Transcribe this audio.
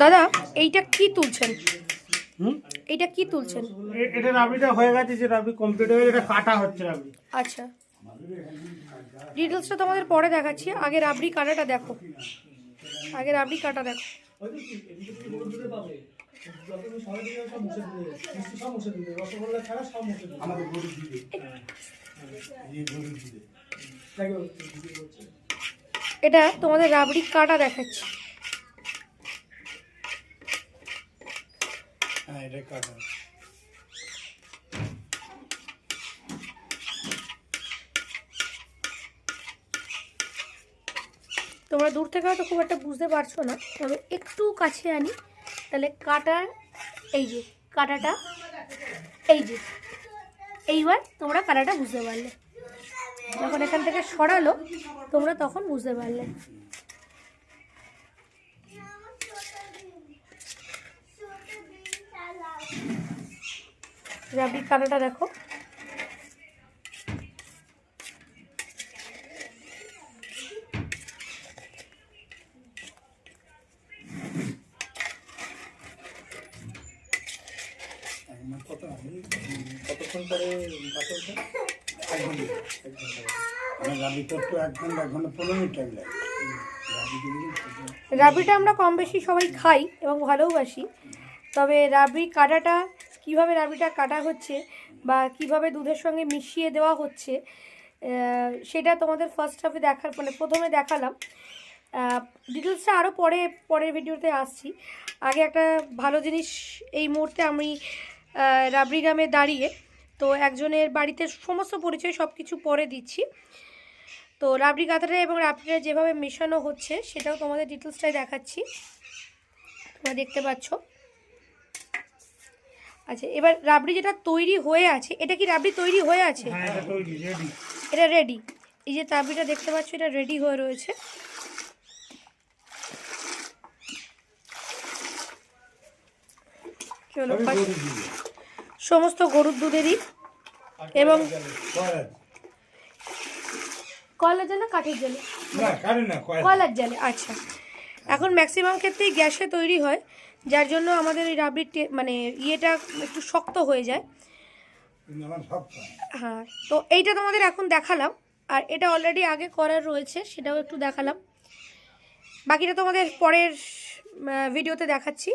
দাদা এইটা কি তুলছেন? এইটা কি তুলছেন? এটা রাবড়িটা হয়ে গেছে যে রাবড়ি কমপ্লিট হয়ে এটা কাটা হচ্ছে রাবড়ি আচ্ছা। ডিটেলসটা তোমাদের পরে দেখাচ্ছি। আগে রাবড়ি কাটাটা দেখো। আগে রাবড়ি কাটা দেখো। এটা তোমাদের রাবড়ি কাটা দেখাচ্ছি। হ্যাঁ তোমরা দূর থেকে হয়তো খুব একটা বুঝতে পারছ না, তবে একটু কাছে আনি। তাহলে কাটার, এই যে, কাটাটা, এই যে, এইবার তোমরা কাটাটা বুঝতে পারলে। যখন এখান থেকে সরালো, তোমরা তখন বুঝতে পারলে। রাবড়ি কাটাটা দেখো। কত কতক্ষণ পরে এক ঘণ্টা এক ঘণ্টা করতে এক ঘণ্টা এক ঘণ্টা পনেরো মিনিট টাইম লাগে। রাবড়ি রাবড়িটা আমরা কম বেশি সবাই খাই এবং ভালোবাসি তবে রাবড়ি কাটাটা কীভাবে রাবড়িটা কাটা হচ্ছে বা কীভাবে দুধের সঙ্গে মিশিয়ে দেওয়া হচ্ছে সেটা তোমাদের ফার্স্ট হাফে দেখার মানে প্রথমে দেখালাম। ডিটেলসটা আরও পরে, পরের ভিডিওতে আসছি। আগে একটা ভালো জিনিস, এই মুহূর্তে আমি রাবড়ি গ্রামে দাঁড়িয়ে, তো একজনের বাড়িতে সমস্ত পরিচয় সব কিছু পরে দিচ্ছি। তো রাবড়ি কাঁথাটা এবং রাবড়িটা যেভাবে মেশানো হচ্ছে, সেটাও তোমাদের ডিটেলসটাই দেখাচ্ছি। তোমরা দেখতে পাচ্ছ। আচ্ছা এবার রাবড়ি যেটা তৈরি হয়ে আছে এটা কি রাবড়ি তৈরি হয়ে আছে? হ্যাঁ এটা রেডি এই যে রাবড়িটা দেখতে পাচ্ছ এটা রেডি হয়ে রয়েছে। চলো সমস্ত গরুর দুধেরই এবং কয়লার জালে কাঠের জলে কয়লার জালে আচ্ছা। এখন ম্যাক্সিমাম ক্ষেত্রেই গ্যাসে তৈরি হয়। যার জন্য আমাদের ওই রাবড়ির মানে ইয়েটা একটু শক্ত হয়ে যায়। হ্যাঁ তো এইটা তোমাদের এখন দেখালাম। আর এটা অলরেডি আগে করার রয়েছে, সেটাও একটু দেখালাম। বাকিটা তোমাদের পরের ভিডিওতে দেখাচ্ছি।